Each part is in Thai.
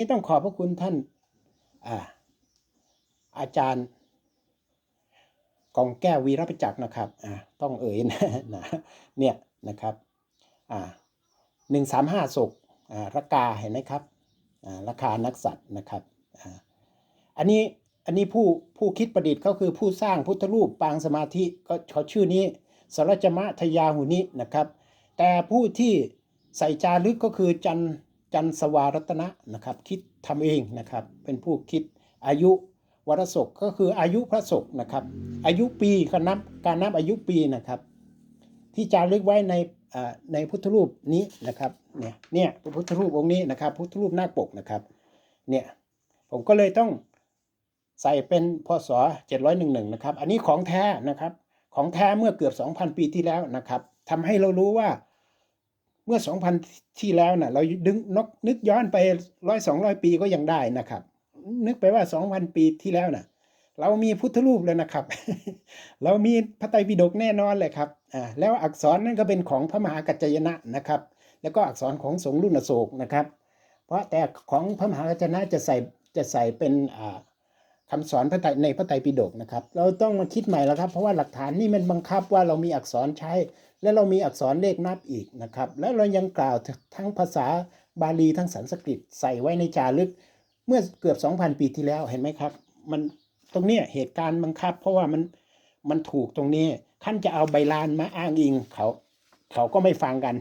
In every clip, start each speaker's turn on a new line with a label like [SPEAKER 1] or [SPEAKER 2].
[SPEAKER 1] นี่ต้องขอบพระคุณท่านอาอาจารย์กองแก้ววีรประจักษ์นะครับอ่าต้องเอ่ยนะนะเนี่ยนะครับอ่าหนึ่งสามห้าศกอ่าราคาเห็นไหมครับอ่าราคานักสัตว์นะครับอ่าอันนี้อันนี้ผู้ผู้คิดประดิษฐ์ก็คือผู้สร้างพุทธรูปปางสมาธิก็เขาชื่อนี้สรจมะทยาหุนินะครับ แต่ผู้ที่ใส่จารึกก็คือจัน จันสวารัตนะนะครับ คิดทำเองนะครับ เป็นผู้คิดอายุวรศกก็คืออายุพระศกนะครับ อายุปีการนับการนับอายุปีนะครับ ที่จารึกไว้ในในพุทธรูปนี้นะครับเนี่ยเนี่ยพุทธรูปองค์นี้นะครับ พุทธรูปหน้าปกนะครับเนี่ยผมก็เลยต้องใส่เป็นพศ701นะครับ อันนี้ของแท้นะครับ ของแท้เมื่อเกือบ 2,000 ปีที่แล้วนะครับทำให้เรารู้ว่า มื่อ 2,000 ที่แล้วน่ะ เราดึงนกนึกย้อนไปร้อยสองร้อยปีก็ยังได้นะครับ นึกไปว่า 2,000 ปีที่แล้วน่ะ เรามีพุทธรูปแล้วนะครับ เรามีพระไตรปิฎกแน่นอนเลยครับอ่าแล้วอักษรนั่นก็เป็นของพระมหากัจจยนะนะครับ แล้วก็อักษรของสงรุ่นอโศกนะครับ เพราะแต่ของพระมหากัจจยนะจะใส่จะใส่เป็นอ่า คำสอนพระไตรในพระไตรปิฎกนะครับ เราต้องมาคิดใหม่แล้วครับ เพราะว่าหลักฐานนี่มันบังคับว่าเรามีอักษรใช้ และเรามีอักษรเลขนับอีกนะครับ แล้วเรายังกล่าวทั้งภาษาบาลีทั้งสันสกฤตใส่ไว้ในจารึก เมื่อเกือบ 2,000 ปีที่แล้วเห็นไหมครับ มันตรงนี้เหตุการณ์บังคับ เพราะว่ามันมันถูกตรงนี้ท่านจะเอาใบลานมาอ้างอิงเขาเขาก็ไม่ฟังกัน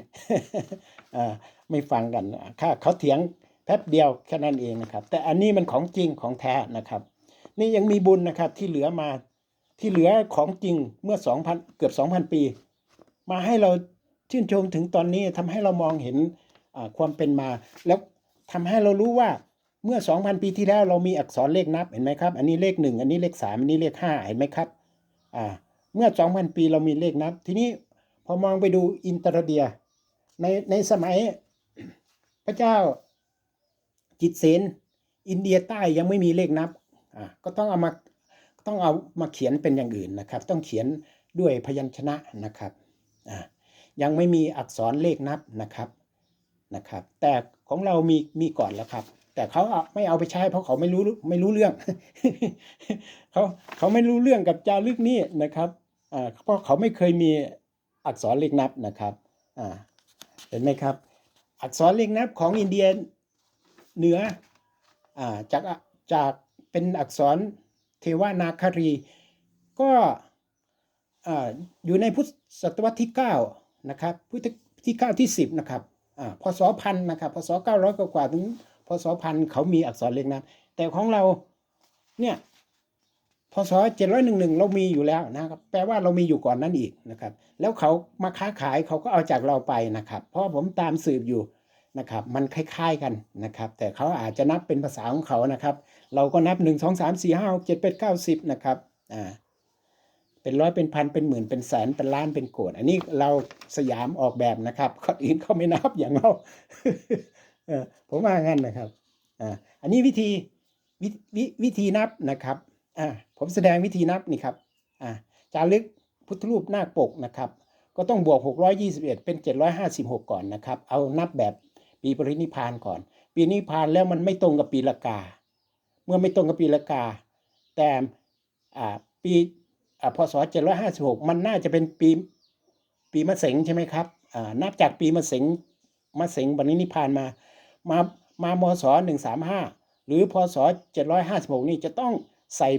[SPEAKER 1] ไม่ฟังกันค่าเขาเถียงแป๊บเดียวแค่นั้นเองนะครับ แต่อันนี้มันของจริงของแท้นะครับ นี่ยังมีบุญนะครับที่เหลือมาที่เหลือของจริงเมื่อ2,000เกือบ2,000ปี มาให้เราชื่นชมถึงตอนนี้ทำให้เรามองเห็นความเป็นมา แล้วทำให้เรารู้ว่าเมื่อ 2,000 ปีที่แล้วเรามีอักษรเลขนับเห็นไหมครับ อันนี้เลข 1 อันนี้เลข 3 อันนี้เลข 5 เห็นไหมครับอ่าเมื่อ 2,000 ปีเรามีเลขนับ ทีนี้พอมองไปดูอินเตอร์เดีย ในในสมัยพระเจ้าจิตเสนอินเดียใต้ยังไม่มีเลขนับ อ่าก็ต้องเอามาต้องเอามาเขียนเป็นอย่างอื่นนะครับ ต้องเขียนด้วยพยัญชนะนะครับอ่ายังไม่มีอักษรเลขนับนะครับนะครับ แต่ของเรามีมีก่อนแล้วครับ แต่เขาเอาไม่เอาไปใช้เพราะเขาไม่รู้ไม่รู้เรื่องเขาเขาไม่รู้เรื่องกับจารึกนี้นะครับอ่าเพราะเขาไม่เคยมีอักษรเลขนับนะครับอ่าเห็นไหมครับ อักษรเลขนับของอินเดียเหนืออ่าจากจาก เป็นอักษรเทวานาคารี ก็อ่าอยู่ในพุทธศตวรรษที่9นะครับพุทธที่9ที่ 10นะครับอ่าพศพันนะครับพศ900กว่าถึงพศพันเขามีอักษรเลขนับแต่ของเราเนี่ยพศ711เรามีอยู่แล้วนะครับแปลว่าเรามีอยู่ก่อนนั้นอีกนะครับ แล้วเขามาค้าขายเขาก็เอาจากเราไปนะครับ เพราะผมตามสืบอยู่ นะครับมันคล้ายๆกันนะครับแต่เขาอาจจะนับเป็นภาษาของเขานะครับ เราก็นับ 1 2 3 4 5 6 7 8 9 10นะครับอ่าเป็นร้อยเป็นพันเป็นหมื่นเป็นแสนเป็นล้านเป็นโกดอันนี้เราสยามออกแบบนะครับคนอื่นเขาไม่นับอย่างเราเออผมว่างั้นนะครับอ่าอันนี้วิธีวววิธีนับนะครับอ่าผมแสดงวิธีนับนี่ครับอ่าจารึกพุทธรูปหน้าปกนะครับ ก็ต้องบวก 621 เป็น 756 ก่อนนะครับ เอานับแบบ ปีปรินิพานก่อน ปีนิพานแล้วมันไม่ตรงกับปีละกา เมื่อไม่ตรงกับปีละกา แต่อ่าปีอ่าพศ756มันน่าจะเป็นปีปีมะเสงใช่ไหมครับนับจากปีมะเสงมะเสงปรินิพานมา มามามศ135หรือพศ756นี่จะต้องใส่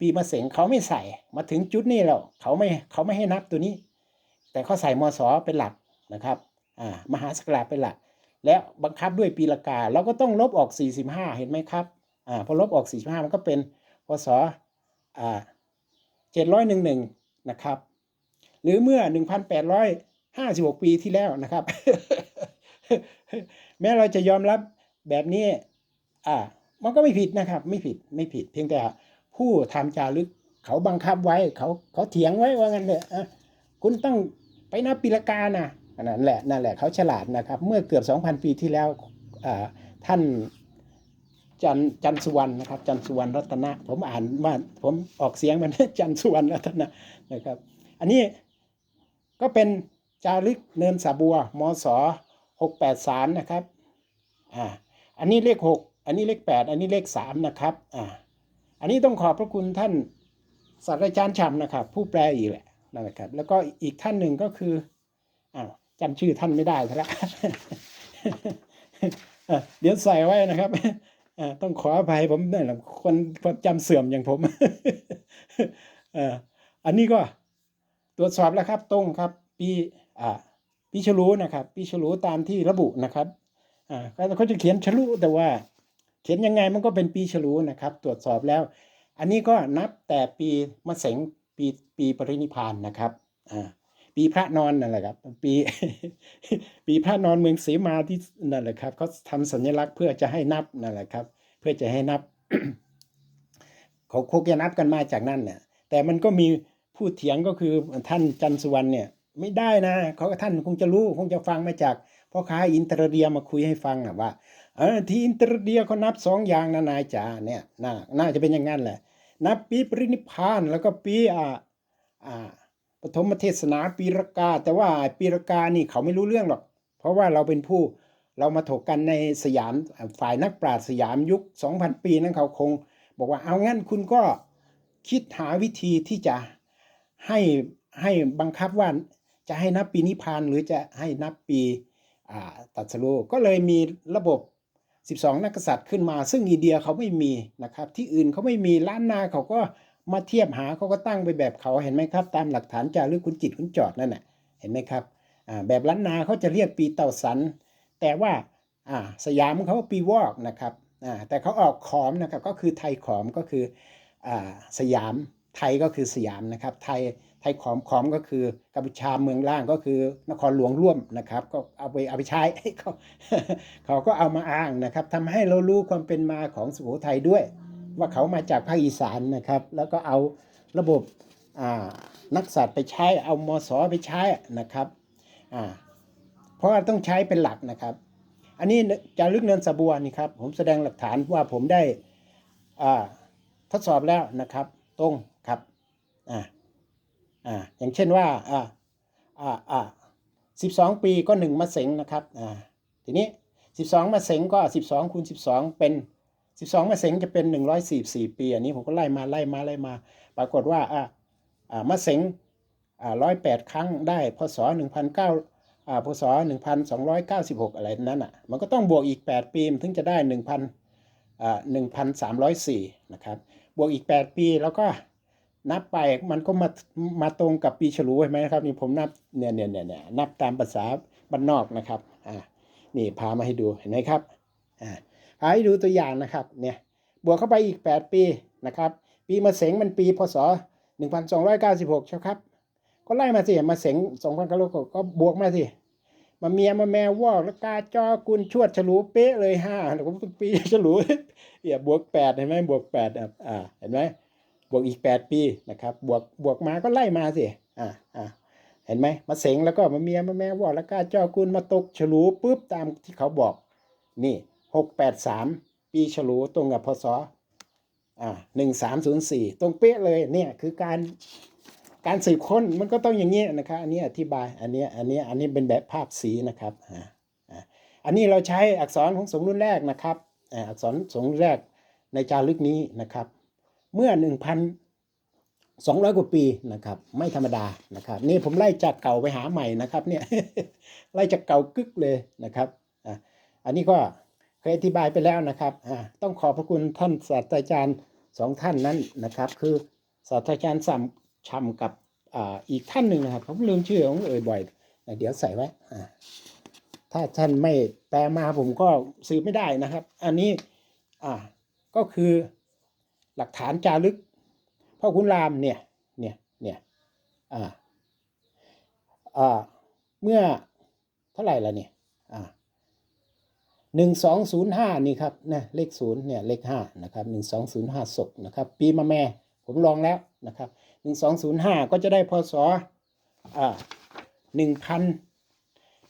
[SPEAKER 1] ปีมะเสงเขาไม่ใส่มาถึงจุดนี้แล้วเขาไม่เขาไม่ให้นับตัวนี้ แต่เขาใส่มศเป็นหลักนะครับมหาสกราเป็นหลัก และบังคับด้วยปีละกาเราก็ต้องลบออก 45 เห็นไหมครับอ่าพอลบออก 45 มันก็เป็นพศอ่า711 นะครับ หรือเมื่อ 1,856 ปีที่แล้วนะครับ แม้เราจะยอมรับแบบนี้อ่ามันก็ไม่ผิดนะครับ ไม่ผิดไม่ผิด เพียงแต่ผู้ทำจารึกเขาบังคับไว้เขาเขาเถียงไว้ว่างั้นเลยอะคุณต้องไปนับปีละกานะ นั่นแหละนั่นแหละเขาฉลาดนะครับ เมื่อเกือบ 2,000 ปีที่แล้วท่านจันจันสุวรรณนะครับ จันสุวรรณรัตนะ ผมอ่านว่าผมออกเสียงมันจันสุวรรณรัตนะนะครับ อันนี้ก็เป็นจารึกเนินสาบัวมศ683นะครับอ่าอันนี้เลข6อันนี้เลขแปดอันนี้เลขสามนะครับอ่าอันนี้ต้องขอบพระคุณท่านศาสตราจารย์ชำนะครับ ผู้แปลอีกแหละนะครับ แล้วก็อีกท่านหนึ่งก็คือ จำชื่อท่านไม่ได้แล้วเดี๋ยวใส่ไว้นะครับต้องขออภัยผมเนี่ยแหละคนคนจำเสื่อมอย่างผมอันนี้ก็ตรวจสอบแล้วครับตรงครับปีอ่าปีฉลูนะครับปีฉลูตามที่ระบุนะครับอ่าเขาจะเขียนฉลูแต่ว่า เขียนยังไงมันก็เป็นปีฉลูนะครับ ตรวจสอบแล้ว อันนี้ก็นับแต่ปีมะเสงปีปีปรินิพานนะครับอ่า ปีพระนอนนั่นแหละครับ ปีปีพระนอนเมืองศรีมาที่นั่นแหละครับเขาทำสัญลักษณ์เพื่อจะให้นับนั่นแหละครับ เพื่อจะให้นับเขาคงจะนับกันมาจากนั่นเนี่ยแต่มันก็มีผู้เถียงก็คือท่านจันสุวรรณเนี่ย ไม่ได้นะเขาท่านคงจะรู้คงจะฟังมาจากพ่อค้าอินเตอร์เดียมาคุยให้ฟังอะว่าเออที่อินเตอร์เดียเขานับสองอย่างนะนายจ๋าเนี่ยน่าน่าจะเป็นอย่างนั้นแหละ นับปีปรินิพานแล้วก็ปีอ่าอ่า ปฐมเทศนาปีรกา แต่ว่าปีรกานี่เขาไม่รู้เรื่องหรอก เพราะว่าเราเป็นผู้เรามาถกกันในสยามฝ่ายนักปราชญ์สยามยุค 2,000 ปีนั้นเขาคง บอกว่าเอางั้นคุณก็คิดหาวิธีที่จะให้ให้บังคับว่าจะให้นับปีนิพพานหรือจะให้นับปีตรัสรู้ก็เลยมีระบบ 12 นักกษัตริย์ขึ้นมา ซึ่งอินเดียเขาไม่มีนะครับ ที่อื่นเขาไม่มีล้านนาเขาก็ มาเทียบหาเขาก็ตั้งไปแบบเขาเห็นไหมครับ ตามหลักฐานจารึกคุณจิตคุณจอดนั่นแหละเห็นไหมครับแบบล้านนาเขาจะเรียกปีเต่าสัน แต่ว่าสยามเขาปีวอกนะครับแต่เขาออกขอมนะครับก็คือไทยขอมก็คืออสยามไทยก็คือสยามนะครับ ไทยไทยขอมขอมก็คือกัมพูชาเมืองล่างก็คือนครหลวงร่วมนะครับ ก็เอาไปเอาไปใช้เขาเขาก็เอามาอ้างนะครับทำให้เรารู้ความเป็นมาของสุโขทัยด้วย ว่าเขามาจากภาคอีสานนะครับ แล้วก็เอาระบบนักสัตว์ไปใช้เอามสไปใช้นะครับเพราะว่าต้องใช้เป็นหลักนะครับ อันนี้จารึกเนินสะบัวนี่ครับผมแสดงหลักฐานว่าผมได้ทดสอบแล้วนะครับ ตรงครับอ่าอ่าอย่างเช่นว่าอ่าอ่าอ่าสิบสองปีก็หนึ่งมะเสงนะครับอ่าทีนี้สิบสองมะเสงก็สิบสองคูณสิบสองเป็น สิบสองมะเสงจะเป็นหนึ่งร้อยสี่สี่ปี อันนี้ผมก็ไล่มาไล่มาไล่มา ปรากฏว่าอ่าอ่ามะเสงอ่าร้อยแปดครั้งได้พศหนึ่งพันเก้าอ่าพศ1296อยเก้าสิบหกอะไรนั้นอะ มันก็ต้องบวกอีก8ปีมันถึงจะได้1,000อ่า1,304นะครับ บวกอีก8ปีแล้วก็นับไปมันก็มามาตรงกับปีฉลูเห็นไหมครับนี่ผมนับเนี่ยเนี่ยเนี่ยเนี่ยนับตามภาษาบ้านนอกนะครับอ่านี่พามาให้ดูเห็นไหมครับอ่า พาให้ดูตัวอย่างนะครับเนี่ยบวกเข้าไปอีก 8 ปีนะครับ ปีมะเสงมันปีพศ 1296ใช่ครับ ก็ไล่มาสิมาเสงสองพันกะโลกก็บวกมาสิมาเมียมาแมววอกแล้วกาจอกุลชวดฉลูเป๊ะเลยห้าแล้วก็ปีฉลูเอี่ยบวกแปดเห็นไหมบวกแปดอ่อ่าเห็นไหมบวกอีกแปดปีนะครับบวกบวกมาก็ไล่มาสิอ่าอ่าเห็นไหมมาเสงแล้วก็มาเมียมาแมววอกแล้วกาจอกุลมาตกฉลูปุ๊บตามที่เขาบอกนี่ หกแปดสามปีฉลูตรงกับพศอ่าหนึ่งสามศูนย์สี่ตรงเป๊ะเลยเนี่ยคือการการสืบค้นมันก็ต้องอย่างนี้นะครับอันนี้อธิบายอันนี้อันนี้อันนี้เป็นแบบภาพสีนะครับอ่าอันนี้เราใช้อักษรของสงรุ่นแรกนะครับอ่าอักษรสงรุ่นแรกในจารึกนี้นะครับ เมื่อหนึ่งพันสองร้อยกว่าปีนะครับ ไม่ธรรมดานะครับ นี่ผมไล่จากเก่าไปหาใหม่นะครับเนี่ยไล่จากเก่ากึกเลยนะครับอ่าอันนี้ก็ เคยอธิบายไปแล้วนะครับอ่าต้องขอบพระคุณท่านศาสตราจารย์สองท่านนั้นนะครับ คือศาสตราจารย์สัมชำกับอ่าอีกท่านหนึ่งนะครับ ผมลืมชื่อของเอ่ยบ่อย เดี๋ยวใส่ไว้อ่าถ้าท่านไม่แปลมาผมก็สืบไม่ได้นะครับ อันนี้อ่าก็คือหลักฐานจารึกพ่อคุณรามเนี่ยเนี่ยเนี่ยอ่าอ่าเมื่อเท่าไหร่ละเนี่ย หนึ่งสองศูนย์ห้านี่ครับนะเลขศูนย์เนี่ยเลขห้านะครับหนึ่งสองศูนย์ห้าศกนะครับปีมะแม่ผมลองแล้วนะครับหนึ่งสองศูนย์ห้าก็จะได้พศอ่า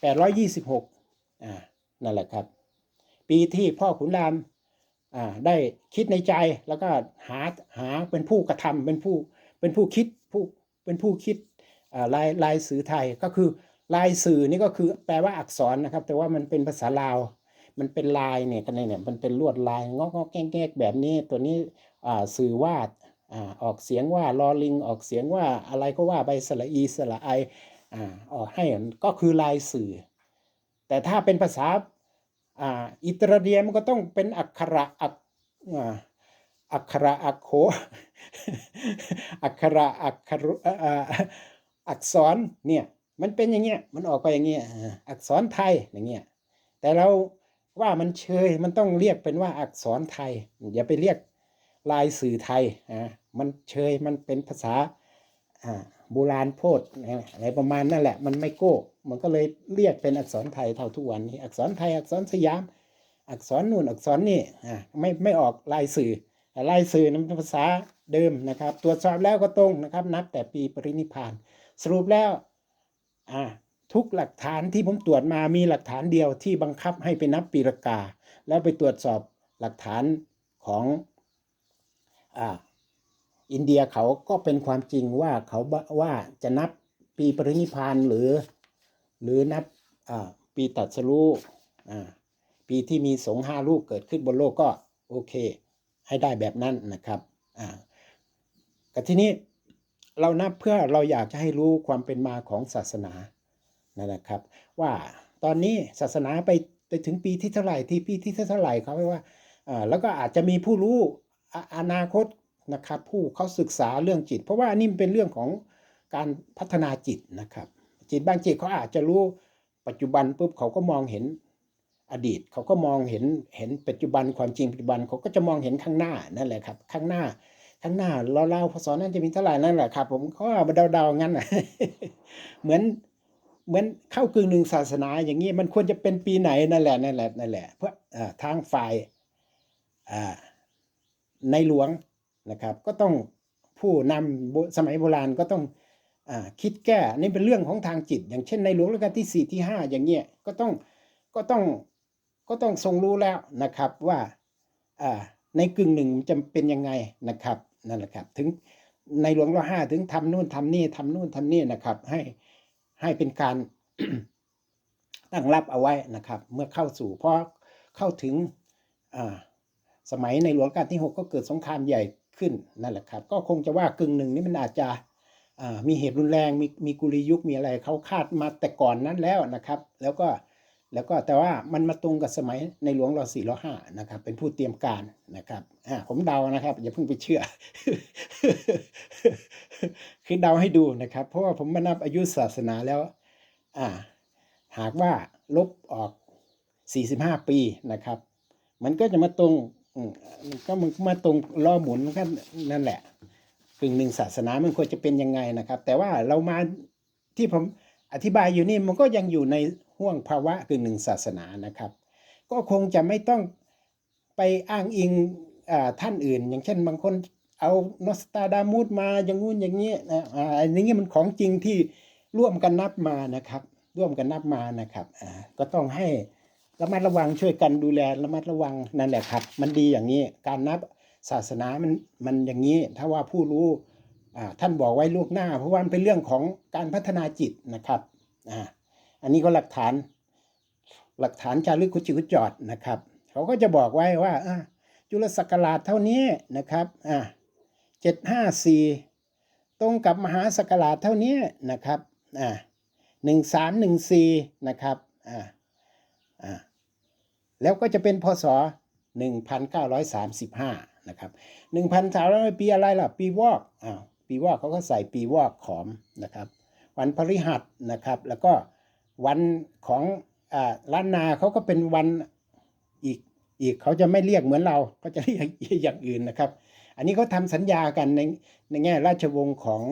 [SPEAKER 1] 1826อ่านั่นแหละครับ ปีที่พ่อขุนรามอ่าได้คิดในใจแล้วก็หาหาเป็นผู้กระทำเป็นผู้เป็นผู้คิดผู้เป็นผู้คิดอ่าลายลายสื่อไทยก็คือลายสื่อนี่ก็คือแปลว่าอักษรนะครับ แต่ว่ามันเป็นภาษาลาว มันเป็นลายเนี่ยกันเนี่ยมันเป็นลวดลายงอกงอกแงกๆแบบนี้ตัวนี้อ่าสื่อวาอ่าออกเสียงว่าลอลิง ออกเสียงว่าอะไรก็ว่าไปสระอีสระไออ่าออกให้ก็คือลายสื่อ แต่ถ้าเป็นภาษาอ่าอิตาเลียมันก็ต้องเป็นอักขระอักอ่าอักขระอักโขอักขระอักขรอักษรเนี่ยมันเป็นอย่างเงี้ยมันออกไปอย่างเงี้ยอักษรไทยอย่างเงี้ยแต่เรา ว่ามันเชยมันต้องเรียกเป็นว่าอักษรไทย อย่าไปเรียกลายสื่อไทยอ่ามันเชยมันเป็นภาษาอ่าโบราณโพดอะไรประมาณนั่นแหละ มันไม่โก้ มันก็เลยเรียกเป็นอักษรไทยเท่าทุกวันนี้ อักษรไทยอักษรสยาม อักษรนู่นอักษรนี่อ่าไม่ไม่ออกลายสื่อลายสื่อนั้นภาษาเดิมนะครับ ตรวจสอบแล้วก็ตรงนะครับ นับแต่ปีปรินิพพาน สรุปแล้วอ่า ทุกหลักฐานที่ผมตรวจมามีหลักฐานเดียวที่บังคับให้ไปนับปีรกา แล้วไปตรวจสอบหลักฐานของอ่าอินเดียเขาก็เป็นความจริงว่าเขาว่าจะนับปีปรินิพานหรือ หรือนับปีตัดสรู้ปีที่มีสงฆ์ห้าลูกเกิดขึ้นบนโลกก็โอเค ให้ได้แบบนั้นนะครับอ่าก็ทีนี้เรานับเพื่อเราอยากจะให้รู้ความเป็นมาของศาสนา นั่นแหละครับ ว่าตอนนี้ศาสนาไปไปถึงปีที่เท่าไหร่ที่ปีที่เท่าไหร่เขาไม่ว่าแล้วก็อาจจะมีผู้รู้อนาคตนะครับ ผู้เขาศึกษาเรื่องจิต เพราะว่านี่มันเป็นเรื่องของการพัฒนาจิตนะครับ จิตบางจิตเขาอาจจะรู้ปัจจุบันปุ๊บเขาก็มองเห็นอดีตเขาก็มองเห็นเห็นปัจจุบันความจริงปัจจุบันเขาก็จะมองเห็นข้างหน้านั่นแหละครับ ข้างหน้าข้างหน้าเราเล่าพศนั้นจะมีเท่าไหร่นั่นแหละครับ ผมก็มาเดาๆงั้นเหมือน เหมือนเข้ากึ่งหนึ่งศาสนาอย่างนี้มันควรจะเป็นปีไหนนั่นแหละนั่นแหละนั่นแหละเพื่อทางฝ่ายในหลวงนะครับ ก็ต้องผู้นำสมัยโบราณก็ต้องอคิดแก้นี่เป็นเรื่องของทางจิต อย่างเช่นในหลวงรัชกาลที่สี่ที่ห้าอย่างเงี้ยก็ต้องก็ต้องก็ต้องทรงรู้แล้วนะครับว่าในกึ่งหนึ่งจะเป็นยังไงนะครับนั่นแหละครับถึงในหลวงรัชกาลห้าถึงทำนู่นทำนี่ทำนู่นทำนี่นะครับให้ ให้เป็นการตั้งรับเอาไว้นะครับ เมื่อเข้าสู่เพราะเข้าถึงสมัยในหลวงรัชกาลที่หกก็เกิดสงครามใหญ่ขึ้นนั่นแหละครับ ก็คงจะว่ากึ่งหนึ่งนี่มันอาจจะมีเหตุรุนแรง มีมีกุลียุคมีอะไรเขาคาดมาแต่ก่อนนั้นแล้วนะครับ แล้วก็ แล้วก็แต่ว่ามันมาตรงกับสมัยในหลวงรอสี่รอห้านะครับ เป็นผู้เตรียมการนะครับอ่าผมเดานะครับ อย่าเพิ่งไปเชื่อ คือเดาให้ดูนะครับ เพราะว่าผมมานับอายุศาสนาแล้ว อ่า หากว่าลบออก45ปีนะครับ มันก็จะมาตรงก็มันมาตรงล้อหมุนมันก็นั่นแหละกึ่งหนึ่งศาสนามันควรจะเป็นยังไงนะครับ แต่ว่าเรามาที่ผมอธิบายอยู่นี่มันก็ยังอยู่ใน ห่วงภาวะกึ่งหนึ่งศาสนานะครับ ก็คงจะไม่ต้องไปอ้างอิงอท่านอื่น อย่างเช่นบางคนเอานอสตาดามูดมาอย่างงู้นอย่างนี้นะอันนี้มันของจริงที่ร่วมกันนับมานะครับ ร่วมกันนับมานะครับก็ต้องให้ระมัดระวังช่วยกันดูแลระมัดระวังนั่นแหละครับ มันดีอย่างนี้การนับศาสนามันมันอย่างนี้ ถ้าว่าผู้รู้ท่านบอกไว้ล่วงหน้า เพราะว่ามันเป็นเรื่องของการพัฒนาจิตนะครับอ่า อันนี้ก็หลักฐานหลักฐานจารึกคุจิคุจอดนะครับ เขาก็จะบอกไว้ว่าจุลศักราชเท่านี้นะครับอ่าเจ็ดห้าสี่ตรงกับมหาศักราชเท่านี้นะครับอ่าหนึ่งสามหนึ่งสี่นะครับอ่าอ่าแล้วก็จะเป็นพศ1935นเก้าร้อยสามสิบห้านะครับ1,300ปีอะไรล่ะ ปีวอกอ้าวปีวอกเขาก็ใส่ปีวอกขอมนะครับ วันพฤหัสนะครับ แล้วก็ วันของอ่าล้านนาเขาก็เป็นวันอีกอีกเขาจะไม่เรียกเหมือนเราเขาจะเรียกอย่างอื่นนะครับ อันนี้เขาทำสัญญากันในในแง่ราชวงศ์ของ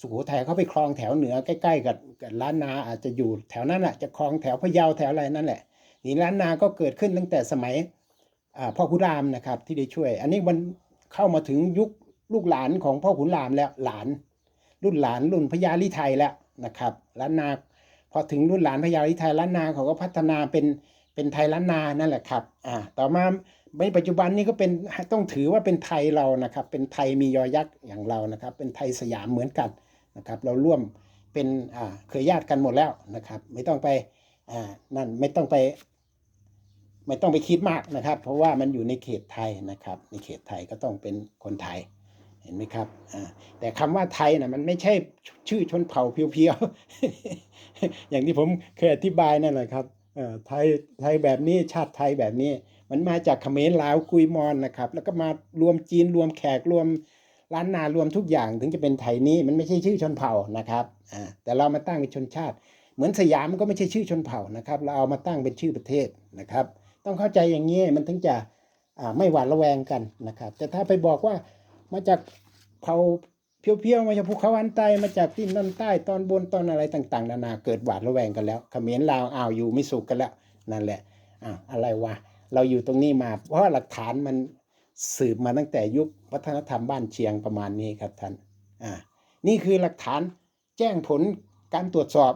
[SPEAKER 1] สุโขทัยเขาไปครองแถวเหนือใกล้ๆกับกับล้านนาอาจจะอยู่แถวนั้นแหละจะครองแถวพะเยาแถวอะไรนั่นแหละนี่ล้านนาก็เกิดขึ้นตั้งแต่สมัยพ่อขุนรามนะครับที่ได้ช่วย อันนี้มันเข้ามาถึงยุคลูกหลานของพ่อขุนรามแล้วหลาน รุ่นหลานรุ่นพญาลิไทยแล้วนะครับล้านนา พอถึงรุ่นหลานพญาลิไทยล้านนาเขาก็พัฒนาเป็นเป็นไทยล้านนานั่นแหละครับอ่าต่อมาในปัจจุบันนี้ก็เป็นต้องถือว่าเป็นไทยเรานะครับ เป็นไทยมียอยักษ์อย่างเรานะครับ เป็นไทยสยามเหมือนกันนะครับ เราร่วมเป็นอ่าเคยญาติกันหมดแล้วนะครับ ไม่ต้องไปอ่านั่นไม่ต้องไป ไม่ต้องไปคิดมากนะครับ เพราะว่ามันอยู่ในเขตไทยนะครับ ในเขตไทยก็ต้องเป็นคนไทย ห็นไหมครับอ่าแต่คำว่าไทยนะมันไม่ใช่ชื่อชนเผ่าเพียวๆ อย่างที่ผมเคยอธิบายนั่นแหละครับอ่อไทยไทยแบบนี้ชาติไทยแบบนี้ มันมาจากเขมรลาวกุยมอนนะครับ แล้วก็มารวมจีนรวมแขกรวมล้านนารวมทุกอย่างถึงจะเป็นไทยนี้มันไม่ใช่ชื่อชนเผ่านะครับอ่าแต่เรามาตั้งเป็นชนชาติ เหมือนสยามมันก็ไม่ใช่ชื่อชนเผ่านะครับ เราเอามาตั้งเป็นชื่อประเทศนะครับ ต้องเข้าใจอย่างนี้มันถึงจะอ่าไม่หวาดระแวงกันนะครับ แต่ถ้าไปบอกว่า มาจากเผ่าเพียวๆมาจากภูเขาอันใต้มาจากที่นั่นใต้ตอนบนตอนอะไรต่าง ๆ นานาเกิดหวาดระแวงกันแล้วเขมรลาวอ้าวอยู่ไม่สุขกันแล้วนั่นแหละอ้าวอะไรวะเราอยู่ตรงนี้มา เพราะหลักฐานมันสืบมาตั้งแต่ยุควัฒนธรรมบ้านเชียงประมาณนี้ครับท่านอ่านี่คือหลักฐานแจ้งผลการตรวจสอบ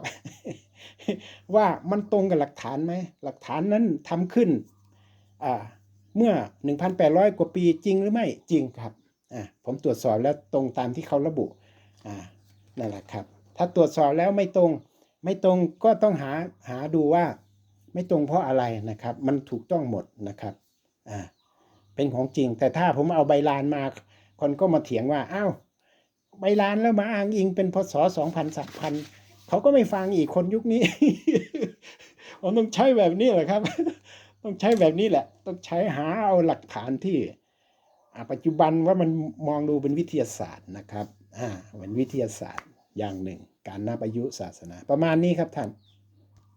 [SPEAKER 1] ว่ามันตรงกับหลักฐานไหมหลักฐานนั้นทำขึ้นอ่าเมื่อ 1,800 กว่าปีจริงหรือไม่จริงครับ อ่าผมตรวจสอบแล้วตรงตามที่เขาระบุอ่านั่นแหละครับ ถ้าตรวจสอบแล้วไม่ตรง ไม่ตรงก็ต้องหาหาดูว่าไม่ตรงเพราะอะไรนะครับ มันถูกต้องหมดนะครับอ่าเป็นของจริง แต่ถ้าผมเอาใบลานมา คนก็มาเถียงว่าอ้าวใบลานแล้วมาอ้างอิงเป็นพศสองพันสักพันเขาก็ไม่ฟังอีกคนยุคนี้ผมต้องใช้แบบนี้แหละครับ ต้องใช้แบบนี้แหละ ต้องใช้หาเอาหลักฐานที่ ปัจจุบันว่ามันมองดูเป็นวิทยาศาสตร์นะครับอ่าเป็นวิทยาศาสตร์อย่างหนึ่ง การนับอายุศาสนา ประมาณนี้ครับท่าน